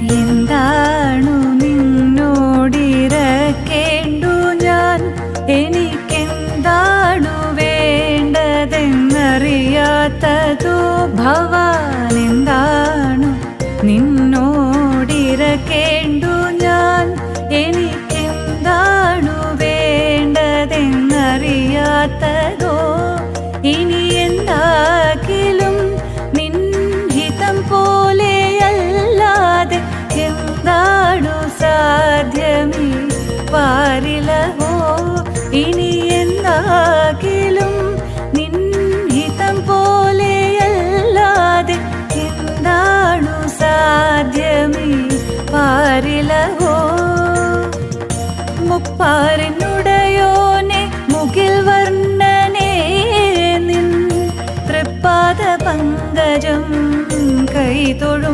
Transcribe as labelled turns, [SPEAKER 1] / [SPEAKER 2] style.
[SPEAKER 1] എന്താണു നിന്നോടിരക്കേണ്ടു ഞാൻ? എനിക്കെന്താണു വേണ്ടതെന്നറിയാത്തതോ? ഭവാൻ എന്താണു നിന്നോടിരക്കേണ്ടു ഞാൻ? എനിക്കെന്താണു വേണ്ടതെന്നറിയാത്തതോ? മാറിലവോ ഇനി എന്താകിലും നിൻ പോലെയല്ലാതെ എന്താണു സാധ്യമീ പാരിലവോ? മുപ്പാറിനുടയോനെ മുകിൽ വർണനേ നിൻ തൃപ്പാദ പങ്കജം കൈതൊഴു